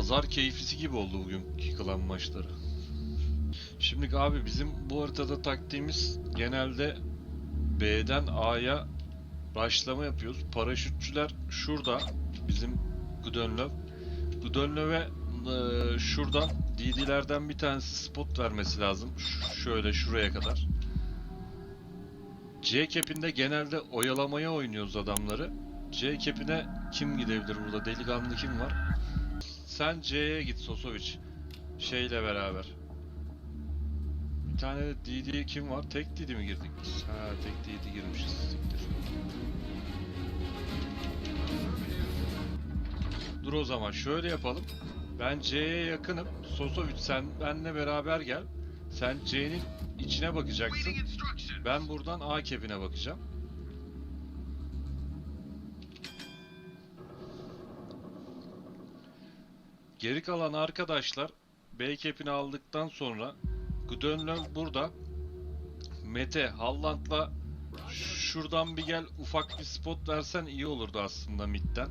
pazar keyfisi gibi oldu bugünkü klan maçları. Şimdi abi bizim bu haritada taktiğimiz genelde B'den A'ya başlama yapıyoruz. Paraşütçüler şurada bizim Gudönlöv. Gudönlöv'e e, şuradan DD'lerden bir tanesi spot vermesi lazım. Ş- şöyle şuraya kadar. C cap'inde genelde oyalamaya oynuyoruz adamları. C cap'ine kim gidebilir burada? Delikanlı kim var? Sen C'ye git Sosovic. Şeyle beraber. Bir tane DD kim var? Tek DD mi girdik biz? Ha tek DD girmişiz. Siktir. Dur o zaman şöyle yapalım. Ben C'ye yakınım. Sosovic sen benle beraber gel. Sen C'nin içine bakacaksın. Ben buradan A cap'ine bakacağım. Geri kalan arkadaşlar B cap'ini aldıktan sonra Gudönlöv burada. Mete Halland'la şuradan bir gel ufak bir spot versen iyi olurdu aslında midden.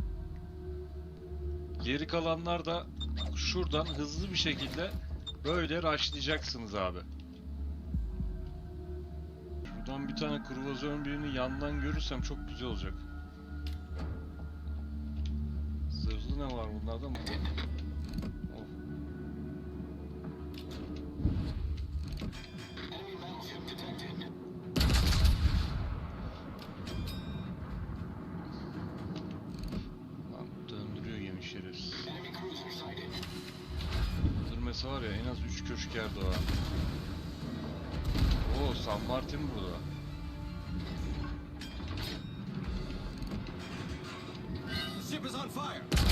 Geri kalanlar da şuradan hızlı bir şekilde böyle rushlayacaksınız abi. Şuradan bir tane kruvazörün birini yandan görürsem çok güzel olacak. Zırhlı ne var bunlarda mı? Az 3 köşk yerde o ha. Oo San Martin burada. Ship is on fire.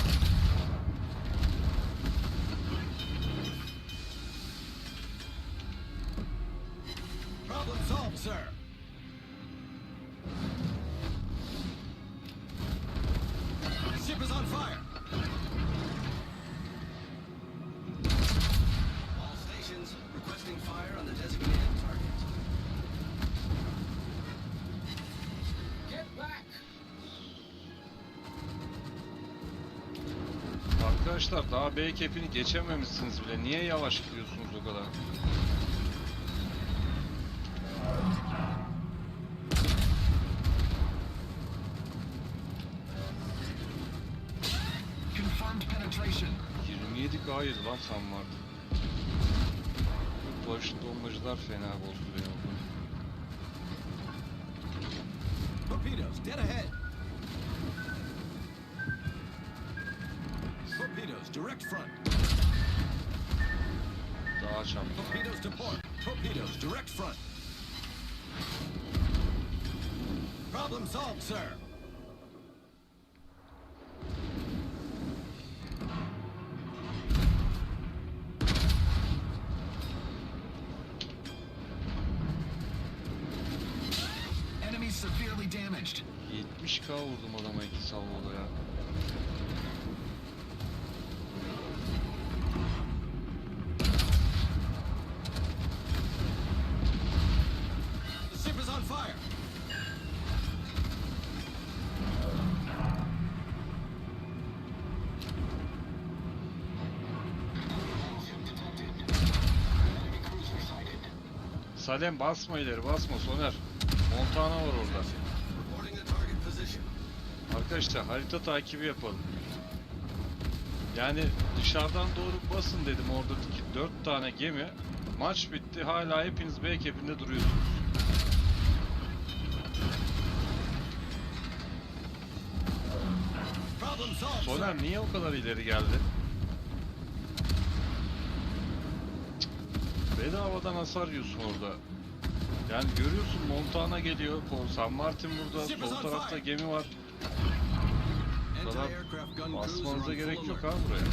Arkadaşlar daha B cap'ini geçememişsiniz bile. Niye yavaş gidiyorsunuz o kadar? Confirmed penetration. 27 hayır lan Martin. Bu Barış dolmacılar fena bozdu beni orada. Torpedoes, dead ahead. Torpedoes, direct front. Daha çarptı. Torpedoes to port. Torpedoes, direct front. Problem solved, sir. Salem basma ileri basma Soner. Montana var orada. Arkadaşlar harita takibi yapalım. Yani dışarıdan doğru basın dedim oradaki 4 tane gemi. Maç bitti hala hepiniz B cap'inde duruyorsunuz. Soner niye o kadar ileri geldi? Bedavadan hasar yiyorsun orada. Yani görüyorsun Montana geliyor, San Martin burada, sol tarafta gemi var. kadar crews are Basmanıza gerek yok abi buraya.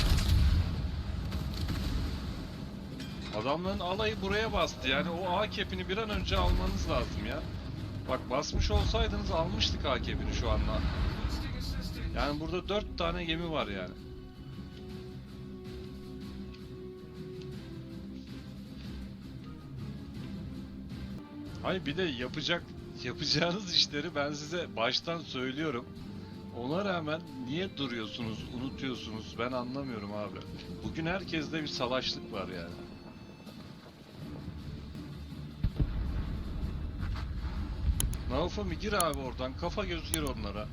Adamların alayı buraya bastı yani o A kepini bir an önce almanız lazım ya. Bak basmış olsaydınız almıştık A kepini şu anda. Yani burada 4 tane gemi var yani. Hayır bir de yapacak yapacağınız işleri ben size baştan söylüyorum. Ona rağmen niye duruyorsunuz, unutuyorsunuz ben anlamıyorum abi. Bugün herkeste bir salaşlık var yani. Naufami gir abi oradan, kafa göz gir onlara.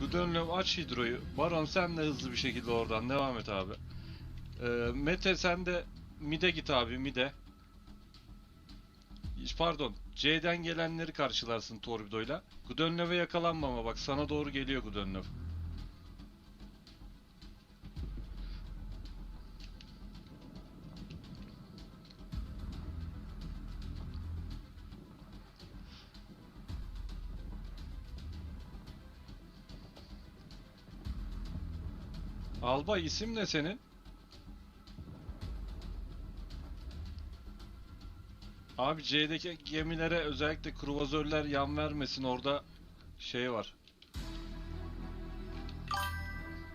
Gudönlöv aç hidroyu. Baron sen de hızlı bir şekilde oradan devam et abi. Ee, Mete sen de mide git abi mide. Pardon. C'den gelenleri karşılarsın torpidoyla. Gudönlöv'e yakalanma ama bak sana doğru geliyor Gudönlöv. Albay isim ne senin? Abi C'deki gemilere özellikle kruvazörler yan vermesin orada şey var.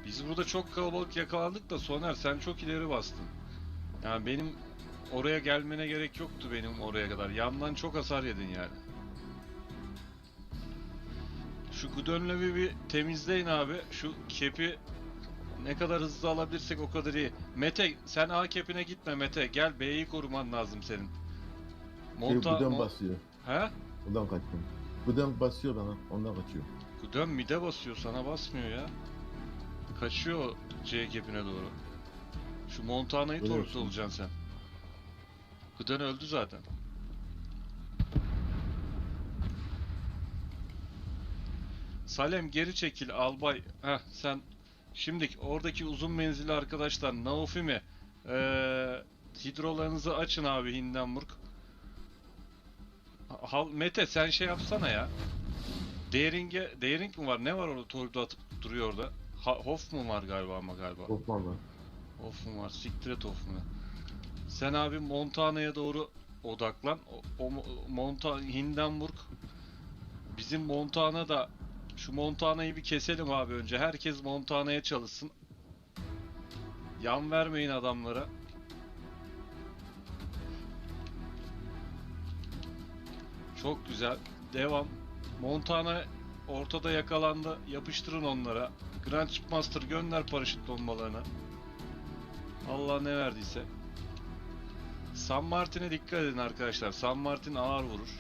Biz burada çok kalabalık yakalandık da Soner sen çok ileri bastın. Yani benim oraya gelmene gerek yoktu benim oraya kadar. Yandan çok hasar yedin yani. Şu Gudönlev'i bir temizleyin abi. Şu kepi ne kadar hızlı alabilirsek o kadar iyi. Mete sen A kepine gitme Mete. Gel B'yi koruman lazım senin. Monta, Gudön mon- basıyor. He? Ondan kaçtım. Gudön basıyor bana. Ondan kaçıyor. Gudön mide basıyor sana basmıyor ya. Kaçıyor C kepine doğru. Şu Montana'yı torpil olacaksın sen. Gudön öldü zaten. Salem geri çekil albay. Heh sen şimdi oradaki uzun menzilli arkadaşlar Naofimi ee, hidrolarınızı açın abi Hindenburg. Hal Mete sen şey yapsana ya. Dering'e Dering mi var? Ne var orada torpido atıp duruyor orada? Ha, Hoff mu var galiba ama galiba. Korkmam ben. Hoff mu var? Siktir et Hoffman'ı. Sen abi Montana'ya doğru odaklan. O, o Mo- Monta Hindenburg bizim Montana da şu Montana'yı bir keselim abi önce. Herkes Montana'ya çalışsın. Yan vermeyin adamlara. Çok güzel. Devam. Montana ortada yakalandı. Yapıştırın onlara. Grand Master gönder paraşüt bombalarını. Allah ne verdiyse. San Martin'e dikkat edin arkadaşlar. San Martin ağır vurur.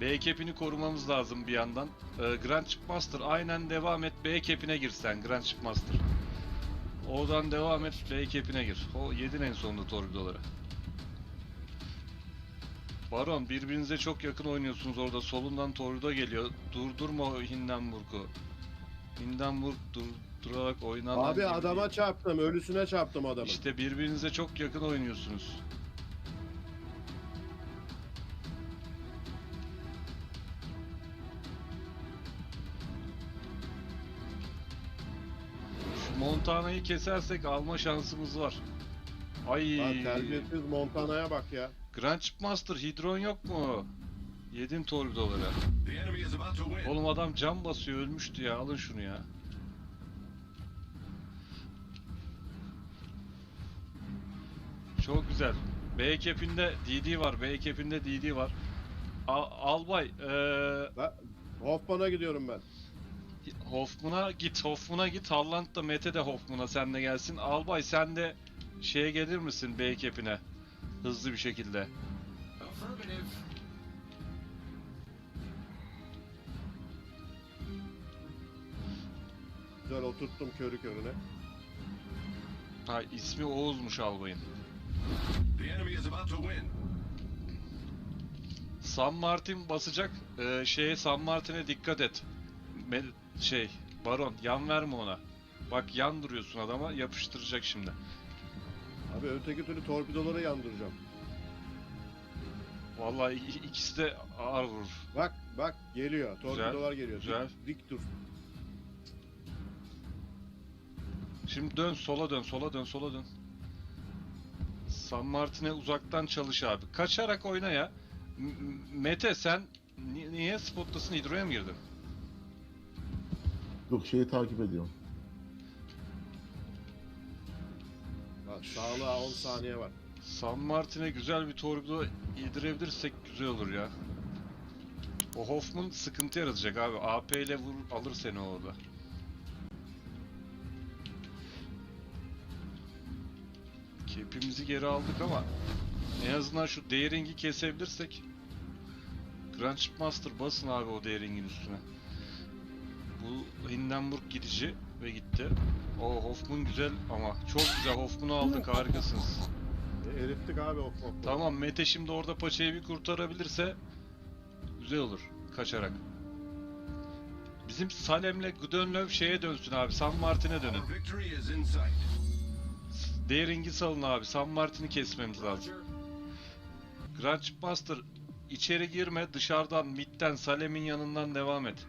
B kepini korumamız lazım bir yandan. Ee, Grand Master aynen devam et. B kepine gir sen Grand Master. Oradan devam et. B kepine gir. O yedin en sonunda torpidoları. Baron birbirinize çok yakın oynuyorsunuz orada. Solundan torpido geliyor. Durdurma Hindenburg'u. Hindenburg durdurarak oynanan Abi gibi adama değil. çarptım, ölüsüne çarptım adamın. İşte birbirinize çok yakın oynuyorsunuz. Montana'yı kesersek alma şansımız var. Ay. Lan terbiyesiz Montana'ya bak ya. Grand Master hidron yok mu? Yedin torpidoları. The enemy is about to win. Oğlum adam cam basıyor ölmüştü ya alın şunu ya. Çok güzel. B kepinde DD var. B kepinde DD var. Al, albay Ben Hoffman'a gidiyorum ben. Hoffman'a git. Hoffman'a git. Halland da Mete de Hoffman'a sen de gelsin. Albay sen de şeye gelir misin B kepine? Hızlı bir şekilde. Güzel oturttum körü körüne. Ha ismi Oğuz'muş albayın. The enemy is about to win. San Martin basacak. Ee, şeye San Martin'e dikkat et. Me- şey, Baron yan verme ona. Bak yan duruyorsun adama yapıştıracak şimdi. Abi öteki türlü torpidoları yandıracağım. Vallahi i- ikisi de ağır vurur. Bak bak geliyor. Torpidolar geliyor. güzel. Dik, dik dur. Şimdi dön sola dön sola dön sola dön. San Martin'e uzaktan çalış abi. Kaçarak oyna ya. M- M- Mete sen ni- niye spottasın hidroya mı girdin? Yok şeyi takip ediyorum. Bak sağlığa 10 saniye var. San Martin'e güzel bir torpido yedirebilirsek güzel olur ya. O Hoffman sıkıntı yaratacak abi. AP ile vur, alır seni orada. Kepimizi geri aldık ama en azından şu Daring'i kesebilirsek Grandmaster basın abi o Daring'in üstüne. Bu Hindenburg gidici ve gitti. O Hoffman güzel ama çok güzel Hoffman'ı aldık harikasınız. E, erittik abi o o- Tamam Mete şimdi orada paçayı bir kurtarabilirse güzel olur kaçarak. Bizim Salem'le Gdönlöv şeye dönsün abi San Martin'e dönün. Daring'i salın abi San Martin'i kesmemiz lazım. Grandmaster içeri girme dışarıdan midden Salem'in yanından devam et.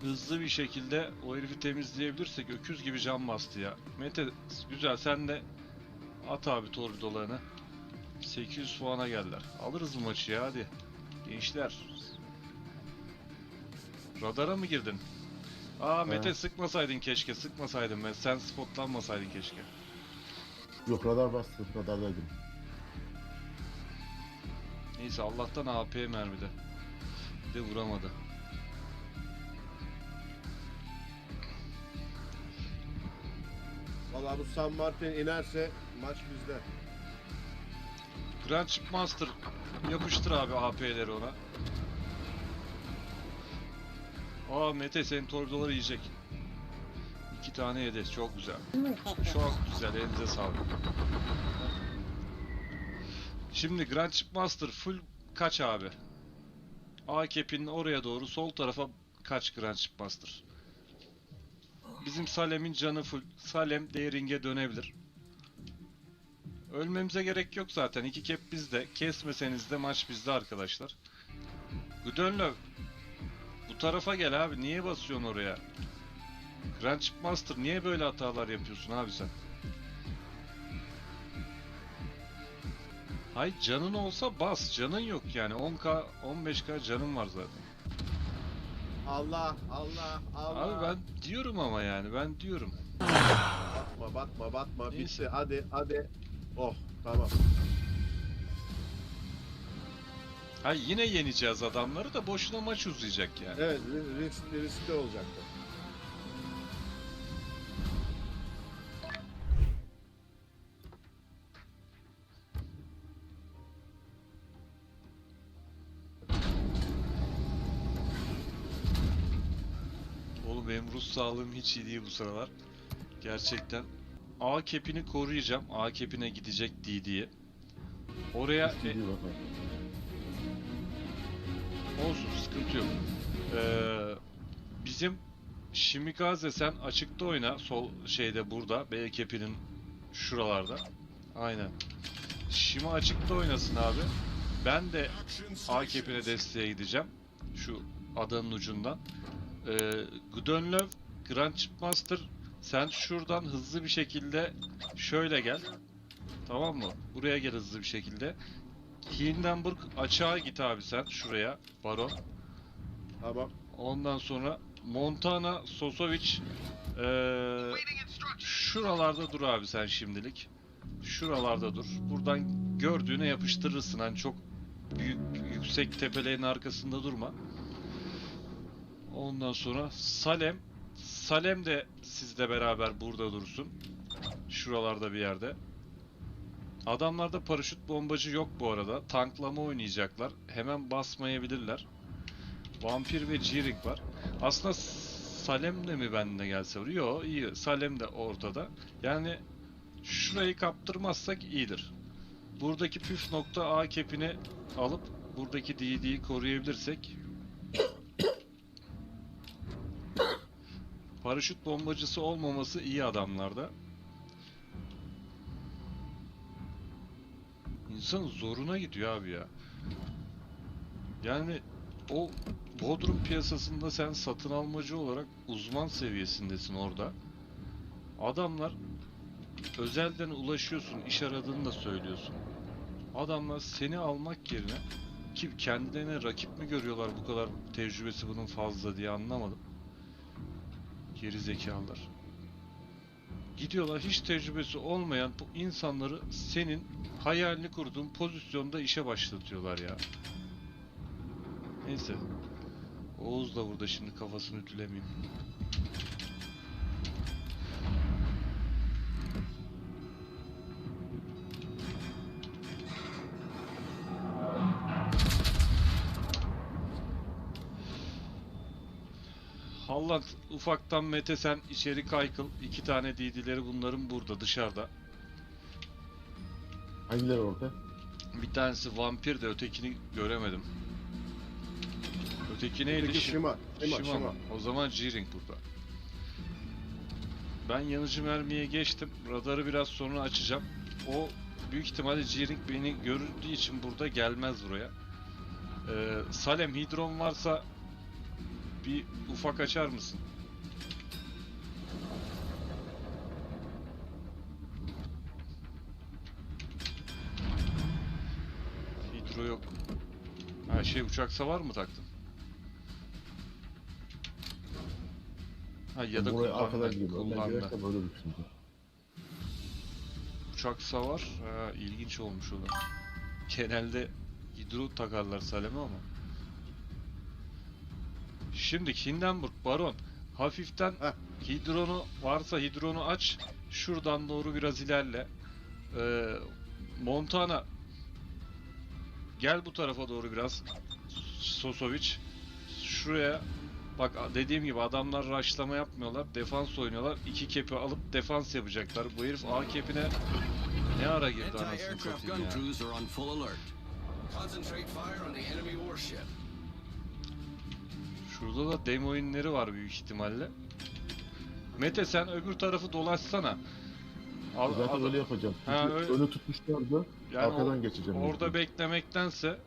Hızlı bir şekilde o herifi temizleyebilirsek öküz gibi can bastı ya. Mete güzel sen de at abi torpidolarını. 800 puana geldiler. Alırız bu maçı ya hadi. Gençler. Radara mı girdin? Aa Mete sıkmasaydın keşke sıkmasaydın ben. Sen spotlanmasaydın keşke. Yok radar bastı. Radardaydım. Neyse Allah'tan AP mermide. Bir de vuramadı. Valla bu San Martin inerse maç bizde. Grand Master yapıştır abi AP'leri ona. Aa Mete senin torpidoları yiyecek. İki tane yedi. Çok güzel. Çok güzel. Elinize sağlık. Şimdi Grand Master full kaç abi? A kepinin oraya doğru sol tarafa kaç Grand Master? Bizim Salem'in canı full. Salem Daring'e dönebilir. Ölmemize gerek yok zaten. İki kep bizde. Kesmeseniz de maç bizde arkadaşlar. Gudönlöv. Bu tarafa gel abi. Niye basıyorsun oraya? Grand Master niye böyle hatalar yapıyorsun abi sen? Hay canın olsa bas. Canın yok yani. 10k 15k canın var zaten. Allah Allah Allah. Abi ben diyorum ama yani ben diyorum. Batma batma batma Neyse. bitti hadi hadi. Oh tamam. Hay yine yeneceğiz adamları da boşuna maç uzayacak yani. Evet ri- riskli riskli olacaktı. Sağlığım hiç iyi değil bu sıralar. Gerçekten. A kepini koruyacağım. A kepine gidecek DD'ye. Oraya e, olsun sıkıntı yok. Ee, bizim Shimikaze sen açıkta oyna sol şeyde burada B kepinin şuralarda. Aynen. Shima açıkta oynasın abi. Ben de A kepine desteğe gideceğim. Şu adanın ucundan. Ee, Gdönlöv, Grand Chipmaster sen şuradan hızlı bir şekilde şöyle gel. Tamam mı? Buraya gel hızlı bir şekilde. Hindenburg açığa git abi sen şuraya. Baron. Tamam. Ondan sonra Montana, Sosovic ee, şuralarda dur abi sen şimdilik. Şuralarda dur. Buradan gördüğüne yapıştırırsın. Hani çok büyük yüksek tepelerin arkasında durma. Ondan sonra Salem. Salem de sizle beraber burada dursun. Şuralarda bir yerde. Adamlarda paraşüt bombacı yok bu arada. Tanklama oynayacaklar. Hemen basmayabilirler. Vampir ve Jirik var. Aslında Salem de mi benimle gelse olur? Yo iyi. Salem de ortada. Yani şurayı kaptırmazsak iyidir. Buradaki püf nokta A kepini alıp buradaki DD'yi koruyabilirsek Paraşüt bombacısı olmaması iyi adamlarda. İnsanın zoruna gidiyor abi ya. Yani o Bodrum piyasasında sen satın almacı olarak uzman seviyesindesin orada. Adamlar özelden ulaşıyorsun, iş aradığını da söylüyorsun. Adamlar seni almak yerine ki kendilerine rakip mi görüyorlar bu kadar tecrübesi bunun fazla diye anlamadım. Geri zekalılar. Gidiyorlar hiç tecrübesi olmayan bu insanları senin hayalini kurduğun pozisyonda işe başlatıyorlar ya. Neyse. Oğuz da burada şimdi kafasını ütülemeyeyim. Ufaktan Mete sen içeri kaykıl. İki tane DD'leri bunların burada dışarıda. Hangileri orada? Bir tanesi vampir de ötekini göremedim. Öteki neydi? Şi- Şima. Şima, Şima Şima. O zaman G-Ring burada. Ben yanıcı mermiye geçtim. Radarı biraz sonra açacağım. O büyük ihtimalle G-Ring beni gördüğü için burada gelmez buraya. Ee, Salem hidron varsa bir ufak açar mısın? Hidro yok. Ha şey uçak savar mı taktın? Ha ya da Buraya kullandı. gidiyor. Ben kullandı. girerken böyle düşündüm. Uçak savar. Ha, ilginç olmuş o da. Genelde hidro takarlar Salem'e ama. Şimdi Hindenburg Baron hafiften Heh. hidronu varsa hidronu aç. Şuradan doğru biraz ilerle. Ee, Montana gel bu tarafa doğru biraz. Sosovic şuraya bak dediğim gibi adamlar rushlama yapmıyorlar. Defans oynuyorlar. İki kepi alıp defans yapacaklar. Bu herif A kepine ne ara girdi anasını satayım ya. Şurada da demo inleri var büyük ihtimalle. Mete sen öbür tarafı dolaşsana. Al, Zaten al- öyle yapacağım. Ha, Çünkü öyle- önü tutmuşlardı. yani arkadan o- geçeceğim. orada mecbur. beklemektense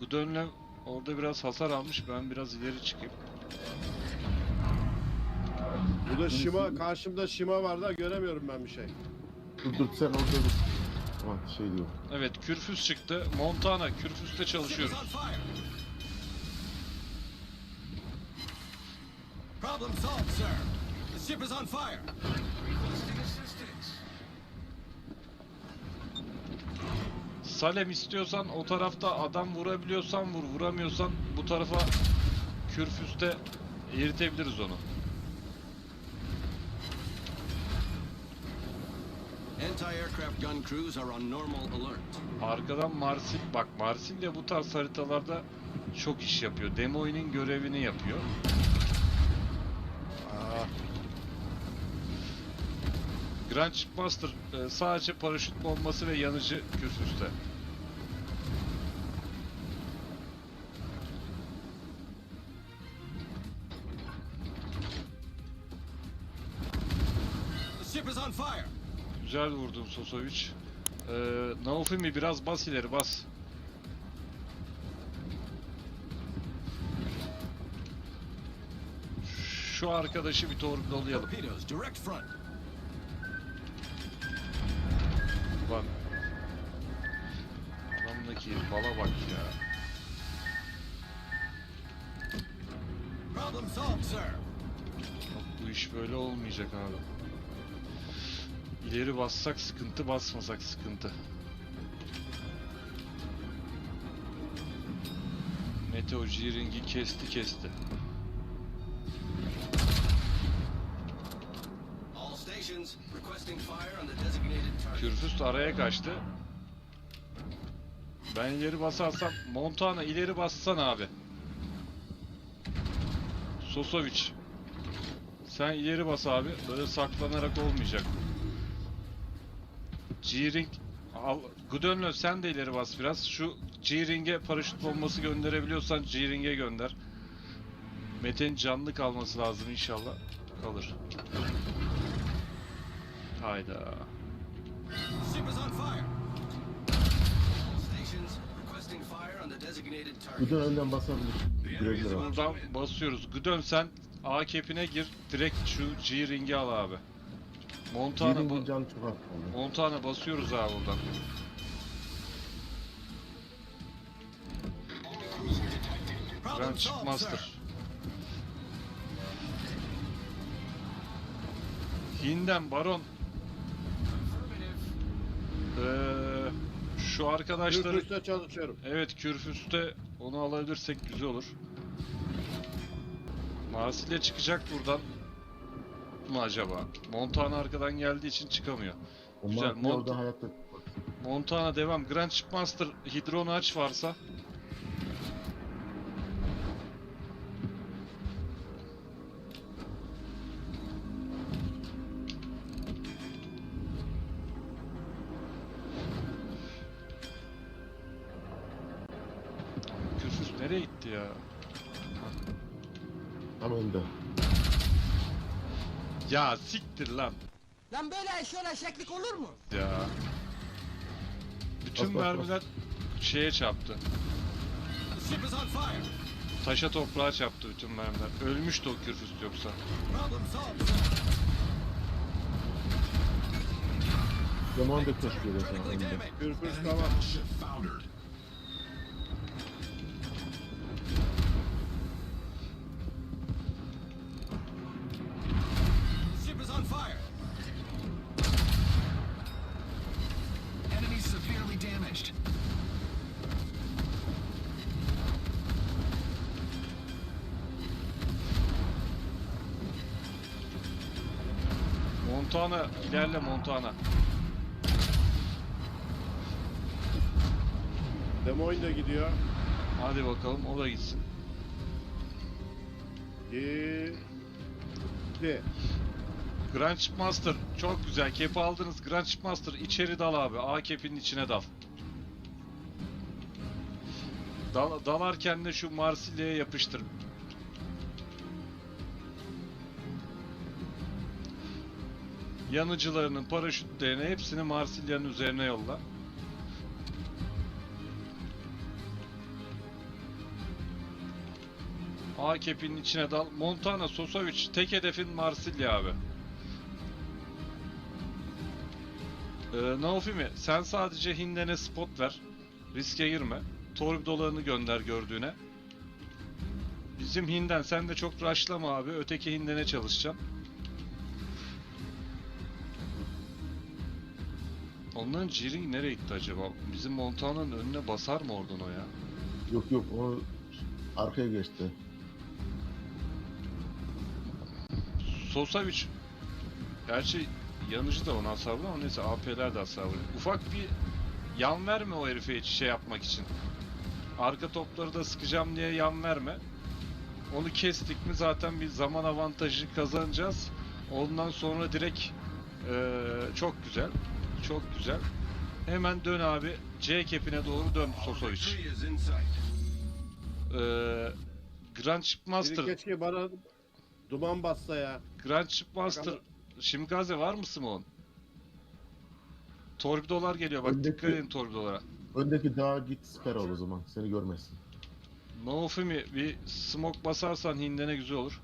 Gudön'le orada biraz hasar almış. Ben biraz ileri çıkayım. Burada Şima, karşımda Şima var da göremiyorum ben bir şey. Dur dur sen orada dur. Aman şey diyor. Evet Kürfüz çıktı. Montana is çalışıyoruz. on fire. Problem solved, sir. The ship is on fire. Salem istiyorsan o tarafta adam vurabiliyorsan vur. Vuramıyorsan bu tarafa Kürfüz'te eritebiliriz onu. Anti-aircraft gun crews are on normal alert. Arkadan Marsil, bak Marsil de bu tarz haritalarda çok iş yapıyor. Demoy'nin görevini yapıyor. Grand Chipmaster e, sadece paraşüt bombası ve yanıcı on fire. Güzel vurdun Sosovic. Ee, Naofimi biraz bas ileri bas. Şu arkadaşı bir torpidolayalım. Bala bak ya. Problem solved, sir. Yok bu iş böyle olmayacak abi. İleri bassak sıkıntı, basmasak sıkıntı. Meteo G-Ring'i kesti kesti. Kürfüst araya kaçtı. Ben ileri basarsam Montana ileri bassan abi. Sosovic. Sen ileri bas abi. Böyle saklanarak olmayacak. G-Ring. Gudönlö sen de ileri bas biraz. Şu G-Ring'e paraşüt bombası gönderebiliyorsan G-Ring'e gönder. Mete'nin canlı kalması lazım inşallah. Kalır. Hayda. De önden basabilir. Girebilir abi. Buradan basıyoruz. Gudön sen A kepine gir. Direkt şu G ringi al abi. Montana, Yerin ba- canı çok az kaldı. Montana basıyoruz abi buradan. Problem Grand solved, Master. sir. Hinden Baron. Ee, şu arkadaşları Kürküste çalışıyorum. evet kürfüste onu alabilirsek güzel olur. Marsilya çıkacak buradan mı acaba? Montana arkadan geldiği için çıkamıyor. Güzel, mont- hayatta Montana devam. Grand Chipmaster hidronu aç varsa. Nereye gitti ya? tam önde. Ya siktir lan. Lan böyle şöyle şeklik olur mu? Ya. Bütün Bas, bas, bas. mermiler şeye çarptı. The ship is on fire. Taşa toprağa çarptı bütün mermiler. Ölmüştü o kürfüst yoksa. Problem solved. Zaman da koşuyor o zaman Critically önde. damaged. Kürküs tamam. Montana ilerle Montana. Des Moines de gidiyor. Hadi bakalım o da gitsin. Gitti. Grand Chipmaster çok güzel. Kepi aldınız. Grand Chipmaster içeri dal abi. A kepinin içine dal. Dal dalarken de şu Marsilya'ya yapıştır. Yanıcılarının, paraşütlerini hepsini Marsilya'nın üzerine yolla. A kepinin içine dal. Montana, Sosovic tek hedefin Marsilya abi. Ee, Naofimi sen sadece Hinden'e spot ver. Riske girme. Torpidolarını gönder gördüğüne. Bizim Hinden sen de çok rushlama abi. Öteki Hinden'e çalışacaksın. Onların Jiring nereye gitti acaba? Bizim Montana'nın önüne basar mı oradan o ya? Yok yok o arkaya geçti. Sosavic Gerçi yanıcı da ona hasar vuruyor ama neyse AP'ler de hasar vuruyor. Ufak bir yan verme o herife hiç şey yapmak için. Arka topları da sıkacağım diye yan verme. Onu kestik mi zaten bir zaman avantajı kazanacağız. Ondan sonra direkt eee, çok güzel. Çok güzel. Hemen dön abi. C kepine doğru dön Sosovic. Eee Grand Chipmaster. Biri keşke bana duman bassa ya. Grand Chipmaster. Bakalım. Şimgaze var mı Simon? Torpidolar geliyor bak Öndeki- dikkat edin torpidolara. Öndeki dağa git siper ol o zaman. Seni görmesin. Naofumi bir smoke basarsan hindene güzel olur.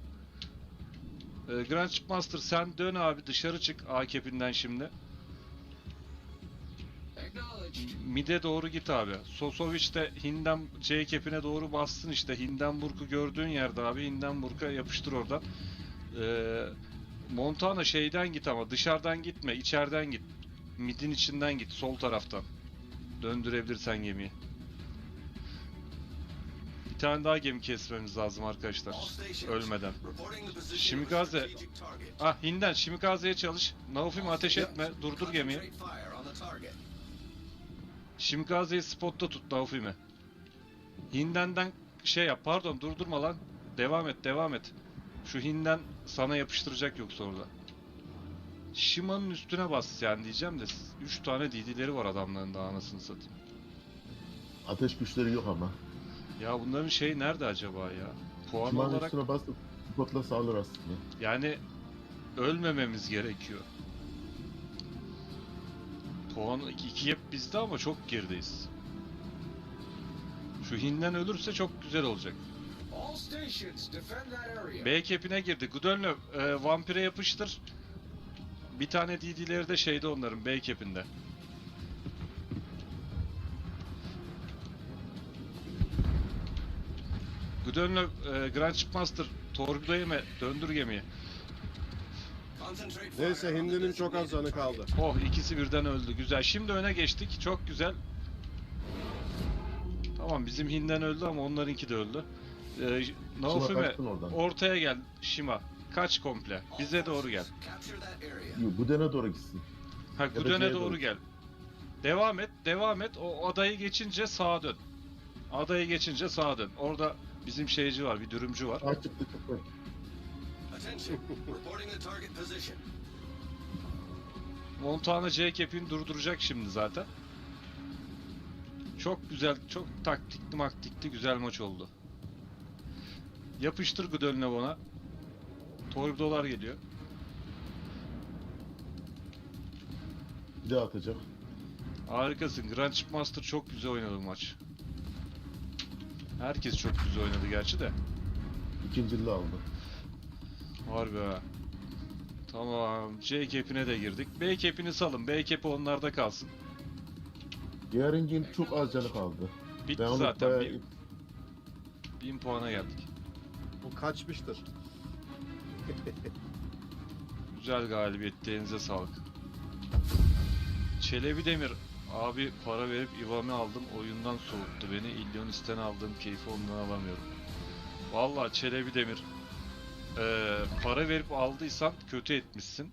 Ee, Grand Chipmaster sen dön abi dışarı çık AKP'nden şimdi. Mide doğru git abi. Sosovic de Hinden C kepine doğru bassın işte. Hindenburg'u gördüğün yerde abi Hindenburg'a yapıştır oradan. Ee, Montana şeyden git ama dışarıdan gitme, içeriden git. Midin içinden git, sol taraftan. Döndürebilirsen gemiyi. Bir tane daha gemi kesmemiz lazım arkadaşlar. Ölmeden. Target. Ah Hinden, Shimikaze'ye çalış. Naofim ateş etme, durdur gemiyi. Shimikaze'yi spotta tut Naofimi. Hinden'den şey yap. Pardon durdurma lan. Devam et devam et. Şu Hinden sana yapıştıracak yoksa orada. Shima'nın üstüne bas yani diyeceğim de 3 tane DD'leri var adamların daha anasını satayım. Ateş güçleri yok ama. Ya bunların şey nerede acaba ya? Puan Şimanın olarak üstüne bas spotla sağlar aslında. yani ölmememiz gerekiyor. Puan 2 hep bizde ama çok gerideyiz. Şu Hinden ölürse çok güzel olacak. B kepine girdi. Gudönlö e, vampire yapıştır. Bir tane DD'leri de şeyde onların B kepinde. Gudönlö e, Grand Chipmaster torpido yeme döndür gemiyi. Neyse hindinin çok az canı kaldı. Oh ikisi birden öldü. Güzel. Şimdi öne geçtik. Çok güzel. Tamam bizim hinden öldü ama onlarınki de öldü. Ee, Naofime kaçtın oradan. ortaya gel Shima. Kaç komple. Bize doğru gel. Yo, Bu dene doğru gitsin. Ha da Guden'e C'ye doğru doğru. gel. Devam et, devam et. O adayı geçince sağa dön. Adayı geçince sağa dön. Orada bizim şeyci var, bir dürümcü var. Aa çıktı çıktı. Attention. Reporting the target position. Montana C cap'ini durduracak şimdi zaten. Çok güzel, çok taktikli maktikli güzel maç oldu. Yapıştır Guden'le bana. Torpedolar geliyor. Bir daha atacak. Harikasın. Grand Master çok güzel oynadı bu maç. Herkes çok güzel oynadı gerçi de. İkinciliği aldı. Harbi ha. Tamam. C cap'ine de girdik. B cap'ini salın. B cap'i onlarda kalsın. Diğerincinin çok az canı kaldı. Bitti Ben onu zaten. bayağı- Bin, bin puana geldik. Bu kaçmıştır. Güzel galibiyet. Elinize sağlık. Çelebi Demir. Abi para verip Ivam'i aldım. Oyundan soğuttu beni. İllionist'ten aldığım keyfi ondan alamıyorum. Vallahi Çelebi Demir. Ee, para verip aldıysan kötü etmişsin.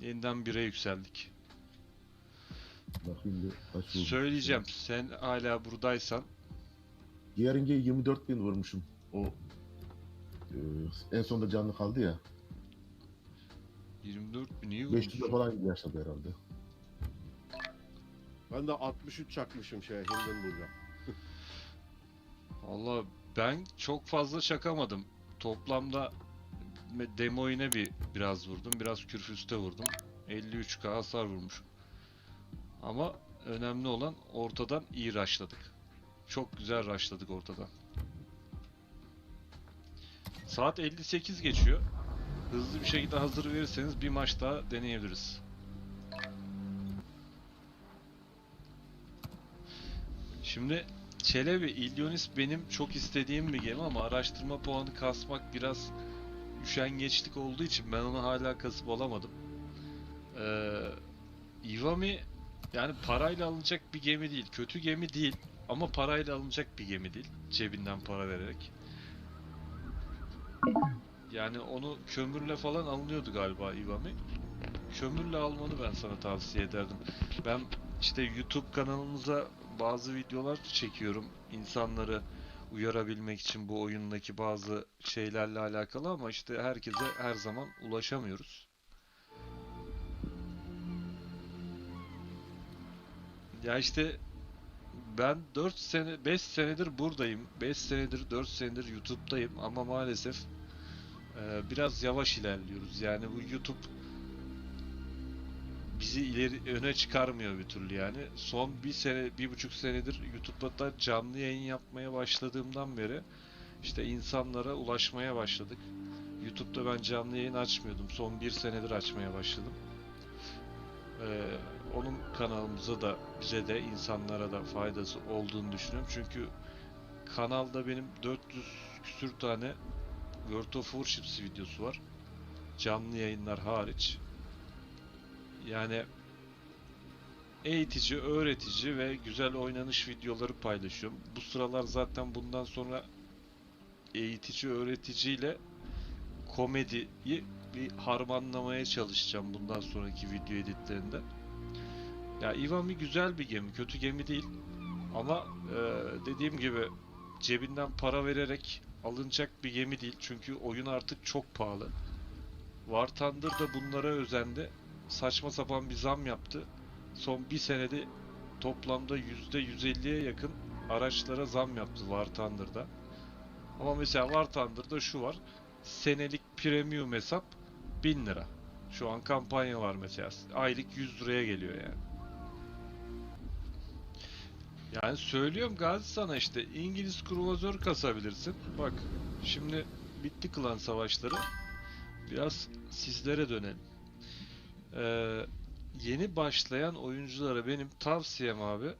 Yeniden 1'e yükseldik. Bakayım bir kaç vurdu. Söyleyeceğim. Sen hala buradaysan Diğerince 24 bin vurmuşum. O e, en sonunda canlı kaldı ya. 24 bin iyi 5 vurmuş. lira falan yaşadı herhalde. Ben de 63 çakmışım şey Hindenburg'a. Valla ben çok fazla çakamadım. Toplamda demo yine bir biraz vurdum. Biraz kürfüste vurdum. 53k hasar vurmuşum. Ama önemli olan ortadan iyi rushladık. Çok güzel rushladık ortadan. Saat 58 geçiyor. Hızlı bir şekilde hazır verirseniz bir maç daha deneyebiliriz. Şimdi Çelebi, Illionis benim çok istediğim bir gemi ama araştırma puanı kasmak biraz üşengeçlik olduğu için ben onu hala kasıp alamadım. Ee, Iwami yani parayla alınacak bir gemi değil. Kötü gemi değil ama parayla alınacak bir gemi değil. Cebinden para vererek. Yani onu kömürle falan alınıyordu galiba Iwami. Kömürle almanı ben sana tavsiye ederdim. Ben işte YouTube kanalımıza bazı videolar çekiyorum insanları uyarabilmek için bu oyundaki bazı şeylerle alakalı ama işte herkese her zaman ulaşamıyoruz. Ya işte ben 4 sene 5 senedir buradayım. 5 senedir 4 senedir YouTube'dayım ama maalesef e, biraz yavaş ilerliyoruz. Yani bu YouTube bizi ileri öne çıkarmıyor bir türlü yani. Son bir sene, bir buçuk senedir YouTube'da canlı yayın yapmaya başladığımdan beri işte insanlara ulaşmaya başladık. YouTube'da ben canlı yayın açmıyordum. Son bir senedir açmaya başladım. Ee, onun kanalımıza da bize de insanlara da faydası olduğunu düşünüyorum. Çünkü kanalda benim 400 küsür tane World of Warships videosu var. Canlı yayınlar hariç. Yani eğitici, öğretici ve güzel oynanış videoları paylaşıyorum. Bu sıralar zaten bundan sonra eğitici, öğreticiyle komediyi bir harmanlamaya çalışacağım bundan sonraki video editlerinde. Ya Iwami güzel bir gemi, kötü gemi değil. Ama e, dediğim gibi cebinden para vererek alınacak bir gemi değil. Çünkü oyun artık çok pahalı. War Thunder da bunlara özendi saçma sapan bir zam yaptı. Son bir senede toplamda %150'ye yakın araçlara zam yaptı War Thunder'da. Ama mesela War Thunder'da şu var. Senelik premium hesap 1000 lira. Şu an kampanya var mesela. Aylık 100 liraya geliyor yani. Yani söylüyorum Gazi sana işte İngiliz kruvazör kasabilirsin. Bak şimdi bitti klan savaşları. Biraz sizlere dönelim. Ee, yeni başlayan oyunculara benim tavsiyem abi